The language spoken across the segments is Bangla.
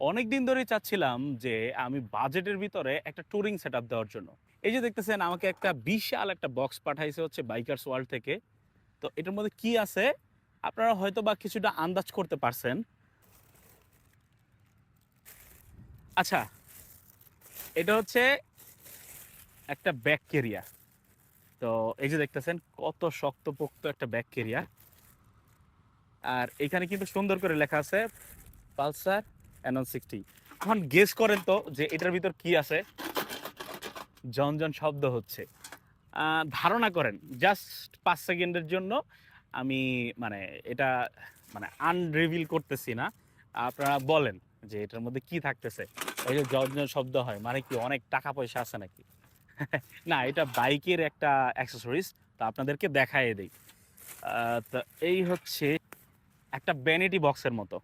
অনেক দিন ধরেই চাচ্ছিলাম যে আমি বাজেটের ভিতরে একটা ট্যুরিং সেট দেওয়ার জন্য। এই যে দেখতেছেন, আমাকে একটা বিশাল একটা বক্স পাঠাইছে হচ্ছে বাইকার্স ওয়ার্ল্ড থেকে। তো এটার মধ্যে কি আছে? আপনারা হয়তো বা কিছুটা আন্দাজ করতে পারছেন। আচ্ছা এটা হচ্ছে একটা ব্যাক কেরিয়া তো এই যে দেখতেছেন, কত শক্তপোক্ত একটা ব্যাক কেরিয়া আর এখানে কিন্তু সুন্দর করে লেখা আছে পালসার এনন সিক্সটি এখন গেস করেন তো যে এটার ভিতর কি আছে? জন জন শব্দ হচ্ছে। ধারণা করেন জাস্ট পাঁচ সেকেন্ডের জন্য আমি মানে এটা মানে আনরিভিল করতেছি না। আপনারা বলেন যে এটার মধ্যে কি থাকতেছে। এই যে জন জন শব্দ হয় মানে কি অনেক টাকা পয়সা আছে নাকি? না, এটা বাইকের একটা অ্যাক্সেসরিজ তো আপনাদেরকে দেখাই দেই। তো এই হচ্ছে একটা ভ্যানিটি বক্সের মতো।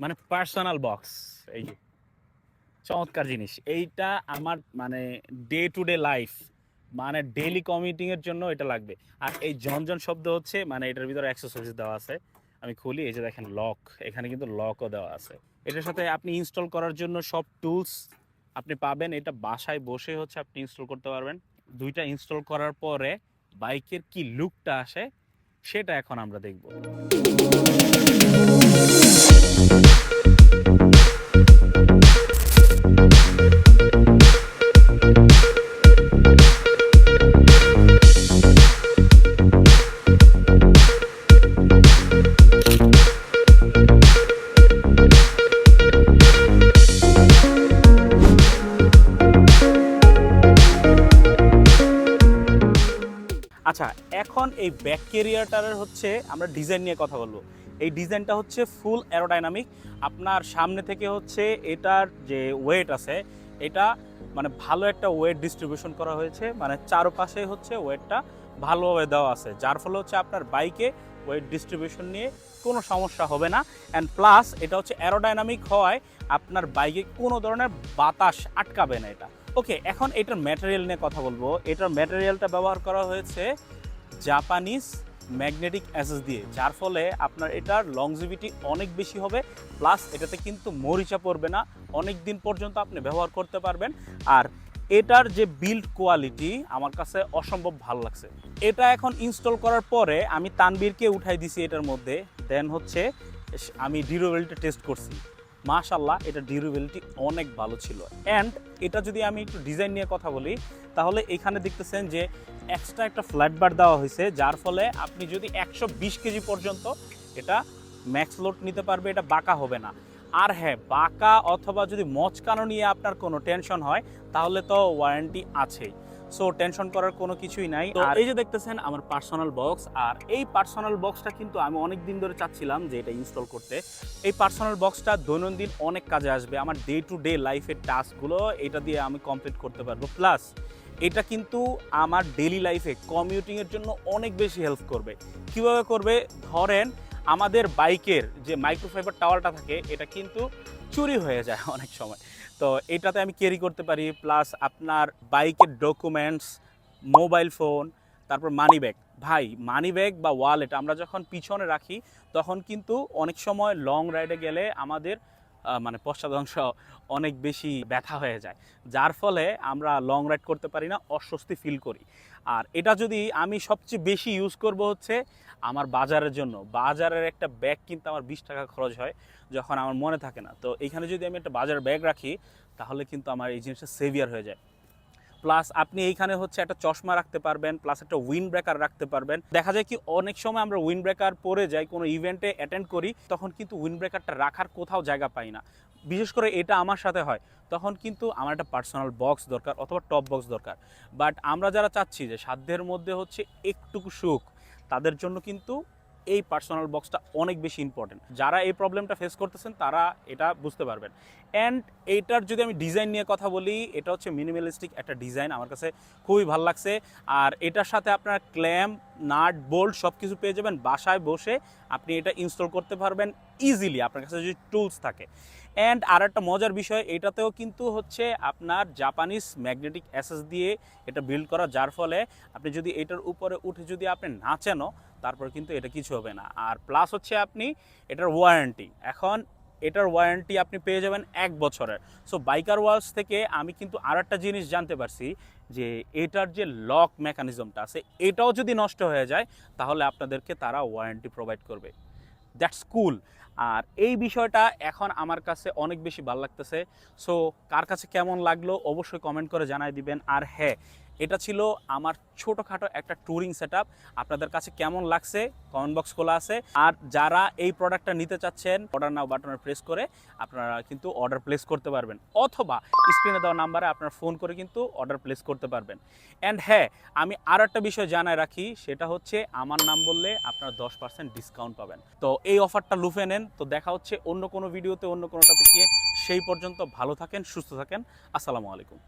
মানে পার্সোনাল বক্স এই যে। চমৎকার জিনিস। এইটা আমার মানে ডে টু ডে লাইফ মানে ডেইলি কমিউটিং এর জন্য এটা লাগবে। আর এই ঝনঝন শব্দ হচ্ছে মানে এটার ভিতরে অ্যাক্সেসরিজ দেওয়া আছে। আমি খুলি, এই যে দেখেন লক এখানে কিন্তু লকও দেওয়া আছে। এটার সাথে আপনি ইনস্টল করার জন্য সব টুলস আপনি পাবেন। এটা বাসায় বসে হচ্ছে আপনি ইনস্টল করতে পারবেন। দুইটা ইনস্টল করার পরে বাইকের কি লুকটা আসে, সেটা এখন আমরা দেখব। আচ্ছা এখন এই ব্যাক হচ্ছে আমরা ডিজাইন নিয়ে কথা বলব। এই ডিজাইনটা হচ্ছে ফুল অ্যারোডাইনামিক। আপনার সামনে থেকে হচ্ছে এটার যে ওয়েট আছে, এটা মানে ভালো একটা ওয়েট ডিস্ট্রিবিউশন করা হয়েছে। মানে চারপাশে হচ্ছে ওয়েটটা ভালোভাবে দেওয়া আছে। যার ফলে হচ্ছে আপনার বাইকে ওয়েট ডিস্ট্রিবিউশন নিয়ে কোনো সমস্যা হবে না। অ্যান্ড প্লাস এটা হচ্ছে অ্যারোডাইনামিক হওয়ায় আপনার বাইকে কোনো ধরনের বাতাস আটকাবে না এটা। ওকে এখন এটার ম্যাটেরিয়াল নিয়ে কথা বলব। এটার ম্যাটেরিয়ালটা ব্যবহার করা হয়েছে জাপানিজ ম্যাগনেটিক অ্যাসেস দিয়ে, যার ফলে আপনার এটার লংজিভিটি অনেক বেশি হবে। প্লাস এটাতে কিন্তু মরিচা পড়বে না। অনেক দিন পর্যন্ত আপনি ব্যবহার করতে পারবেন। আর এটার যে বিল্ড কোয়ালিটি আমার কাছে অসম্ভব ভালো লাগছে। এটা এখন ইনস্টল করার পরে আমি তানবীরকে উঠাই দিছি এটার মধ্যে। দেন হচ্ছে আমি ডিউরেবিলিটি টেস্ট করছি। মাশাল্লাহ এটা ডিউরেবিলিটি অনেক ভালো ছিল। অ্যান্ড এটা যদি আমি একটু ডিজাইন নিয়ে কথা বলি, তাহলে এখানে দেখতেছেন যে এক্সট্রা একটা ফ্ল্যাট বার দেওয়া হয়েছে, যার ফলে আপনি যদি একশো বিশ কেজি পর্যন্ত এটা ম্যাক্স লোড নিতে পারবে, এটা বাঁকা হবে না। আর হ্যাঁ বাঁকা অথবা যদি মচকানো নিয়ে আপনার কোনো টেনশন হয় তাহলে তো ওয়ারেন্টি আছেই। সো টেনশন করার কোনো কিছুই নাই। আর এই যে দেখতেছেন আমার পার্সোনাল বক্স আর এই পার্সোনাল বক্সটা কিন্তু আমি অনেক দিন ধরে চাচ্ছিলাম যে এটা ইনস্টল করতে। এই পার্সোনাল বক্সটা দৈনন্দিন অনেক কাজে আসবে। আমার ডে টু ডে লাইফের টাস্কগুলো এটা দিয়ে আমি কমপ্লিট করতে পারব। প্লাস এটা কিন্তু আমার ডেলি লাইফে কমিউটিংয়ের জন্য অনেক বেশি হেল্প করবে। কীভাবে করবে? ধরেন আমাদের বাইকের যে মাইক্রোফাইবার টাওয়ারটা থাকে, এটা কিন্তু চুরি হয়ে যায় অনেক সময়। তো এটাতে আমি ক্যারি করতে পারি প্লাস আপনার বাইকের ডকুমেন্টস মোবাইল ফোন তারপর মানি ব্যাগ ভাই মানি ব্যাগ বা ওয়ালেট আমরা যখন পিছনে রাখি, তখন কিন্তু অনেক সময় লং রাইডে গেলে আমাদের মানে পশ্চাদংশ অনেক বেশি ব্যথা হয়ে যায়। যার ফলে আমরা লং রাইড করতে পারি না, অস্বস্তি ফিল করি। আর এটা যদি আমি সবচেয়ে বেশি ইউজ করব হচ্ছে আমার বাজারের জন্য। বাজারের একটা ব্যাগ কিন্তু আমার বিশ টাকা খরচ হয়, যখন আমার মনে থাকে না। তো এখানে যদি আমি একটা বাজার ব্যাগ রাখি, তাহলে কিন্তু আমার এই জিনিসটা সেভিয়ার হয়ে যায়। প্লাস আপনি এইখানে হচ্ছে একটা চশমা রাখতে পারবেন প্লাস একটা উইন্ড ব্রেকার রাখতে পারবেন। দেখা যায় কি, অনেক সময় আমরা উইন্ড ব্রেকার পরে যাই, কোনো ইভেন্টে অ্যাটেন্ড করি, তখন কিন্তু উইন্ড ব্রেকারটা রাখার কোথাও জায়গা পাই না। বিশেষ করে এটা আমার সাথে হয়। তখন কিন্তু আমার একটা পার্সোনাল বক্স দরকার অথবা টপ বক্স দরকার। বাট আমরা যারা চাচ্ছি যে সাধ্যের মধ্যে হচ্ছে একটুকু সুখ, তাদের জন্য কিন্তু এই পার্সোনাল বক্সটা অনেক বেশি ইম্পর্টেন্ট যারা এই প্রবলেমটা ফেস করতেছেন, তারা এটা বুঝতে পারবেন। অ্যান্ড এইটার যদি আমি ডিজাইন নিয়ে কথা বলি, এটা হচ্ছে মিনিমালিস্টিক একটা ডিজাইন আমার কাছে খুবই ভালো লাগছে। আর এটার সাথে আপনার ক্ল্যাম্প নাট, বোল্ট সব কিছু পেয়ে যাবেন। বাসায় বসে আপনি এটা ইনস্টল করতে পারবেন ইজিলি আপনার কাছে যদি টুলস থাকে। অ্যান্ড আর একটা মজার বিষয়, এটাতেও কিন্তু হচ্ছে আপনার জাপানিজ ম্যাগনেটিক অ্যাসেস দিয়ে এটা বিল্ড করা। যার ফলে আপনি যদি এটার উপরে উঠে যদি আপনি নাচেনও, তারপর কিন্তু এটা কিছু হবে না। আর প্লাস হচ্ছে আপনি এটার ওয়ারেন্টি এখন এটার ওয়ারেন্টি আপনি পেয়ে যাবেন এক বছরের। সো বাইকার ওয়ার্লস থেকে আমি কিন্তু আর একটা জিনিস জানতে পারছি যে এটার যে লক মেকানিজমটা আছে, এটাও যদি নষ্ট হয়ে যায়, তাহলে আপনাদেরকে তারা ওয়ারেন্টি প্রোভাইড করবে। দ্যাটস কুল আর এই বিষয়টা এখন আমার কাছে অনেক বেশি ভালো লাগতেছে। সো কার কাছে কেমন লাগল অবশ্যই কমেন্ট করে জানাই দিবেন। আর হ্যাঁ এটা ছিল আমার ছোটোখাটো একটা ট্যুরিং সেট আপনাদের কাছে কেমন লাগছে কমেন্ট বক্স খোলা আছে। আর যারা এই প্রোডাক্টটা নিতে চাচ্ছেন অর্ডার নাও বাটনে প্রেস করে আপনারা কিন্তু অর্ডার প্লেস করতে পারবেন। অথবা স্ক্রিনে দেওয়া নাম্বারে আপনারা ফোন করে কিন্তু অর্ডার প্লেস করতে পারবেন। অ্যান্ড হ্যাঁ আমি আরও একটা বিষয় জানায় রাখি, সেটা হচ্ছে আমার নাম বললে আপনারা দশ পার্সেন্ট ডিসকাউন্ট পাবেন। তো এই অফারটা লুফে নেন। তো দেখা হচ্ছে অন্য কোনো ভিডিওতে অন্য কোনো টপিক সেই পর্যন্ত ভালো থাকেন, সুস্থ থাকেন। আসসালামু আলাইকুম।